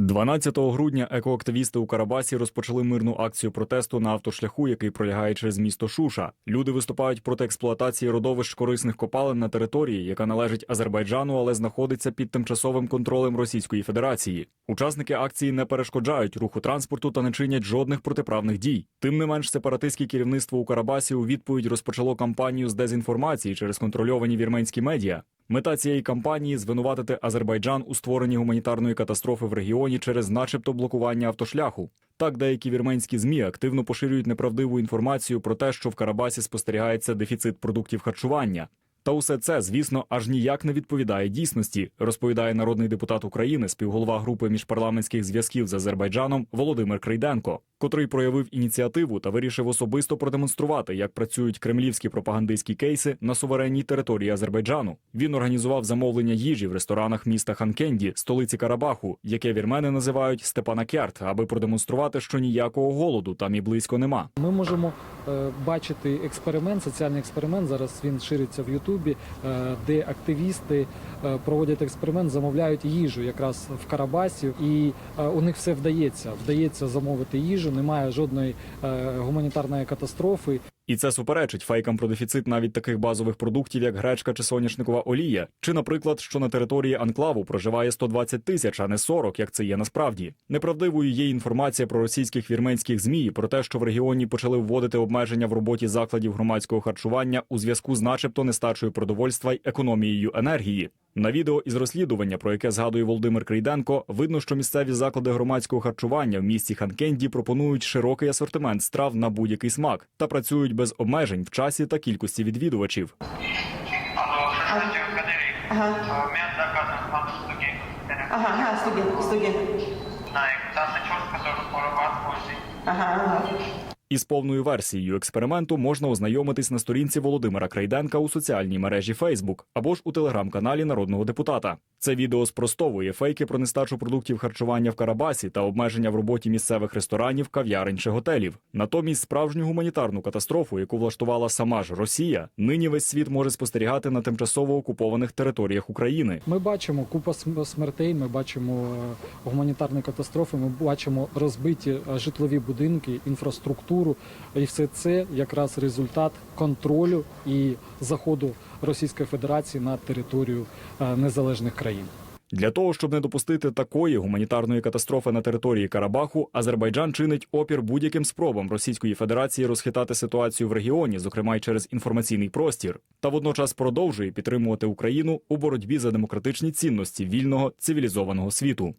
12 грудня екоактивісти у Карабасі розпочали мирну акцію протесту на автошляху, який пролягає через місто Шуша. Люди виступають проти експлуатації родовищ корисних копалин на території, яка належить Азербайджану, але знаходиться під тимчасовим контролем Російської Федерації. Учасники акції не перешкоджають руху транспорту та не чинять жодних протиправних дій. Тим не менш, сепаратистське керівництво у Карабасі у відповідь розпочало кампанію з дезінформації через контрольовані вірменські медіа. Мета цієї кампанії звинуватити Азербайджан у створенні гуманітарної катастрофи в регіоні через, начебто, блокування автошляху. Так, деякі вірменські змі активно поширюють неправдиву інформацію про те, що в Карабасі спостерігається дефіцит продуктів харчування. Та усе це, звісно, аж ніяк не відповідає дійсності, розповідає народний депутат України, співголова групи міжпарламентських зв'язків з Азербайджаном Володимир Крейденко, котрий проявив ініціативу та вирішив особисто продемонструвати, як працюють кремлівські пропагандистські кейси на суверенній території Азербайджану. Він організував замовлення їжі в ресторанах міста Ханкенді, столиці Карабаху, яке вірмени називають Степанакерт, аби продемонструвати, що ніякого голоду там і близько нема. Ми можемо е, бачити експеримент, соціальний експеримент. Зараз він шириться в Ютубі, е, де активісти е, проводять експеримент, замовляють їжу якраз в Карабасі, і е, у них все вдається. Вдається замовити їжу, немає жодної е, гуманітарної катастрофи. І це суперечить фейкам про дефіцит навіть таких базових продуктів, як гречка чи соняшникова олія, чи, наприклад, що на території анклаву проживає 120 тисяч, а не 40, як це є насправді. Неправдивою є інформація про російських вірменських змі про те, що в регіоні почали вводити обмеження в роботі закладів громадського харчування у зв'язку з, начебто, нестачею продовольства й економією енергії. На відео із розслідування, про яке згадує Володимир Крейденко, видно, що місцеві заклади громадського харчування в місті Ханкенді пропонують широкий асортимент страв на будь-який смак та працюють без обмежень в часі та кількості відвідувачів. Ага. Ага, студент, студент. Ага. Із повною версією експерименту можна ознайомитись на сторінці Володимира Крайденка у соціальній мережі Facebook або ж у телеграм-каналі народного депутата. Це відео спростовує фейки про нестачу продуктів харчування в Карабасі та обмеження в роботі місцевих ресторанів, кав'ярень чи готелів. Натомість справжню гуманітарну катастрофу, яку влаштувала сама ж Росія, нині весь світ може спостерігати на тимчасово окупованих територіях України. Ми бачимо купа смертей, ми бачимо е, гуманітарні катастрофи, ми бачимо розбиті е, житлові будинки, інфраструктуру. І все це якраз результат контролю і заходу Російської Федерації на територію е, незалежних країн. Для того, щоб не допустити такої гуманітарної катастрофи на території Карабаху, Азербайджан чинить опір будь-яким спробам Російської Федерації розхитати ситуацію в регіоні, зокрема й через інформаційний простір, та водночас продовжує підтримувати Україну у боротьбі за демократичні цінності вільного цивілізованого світу.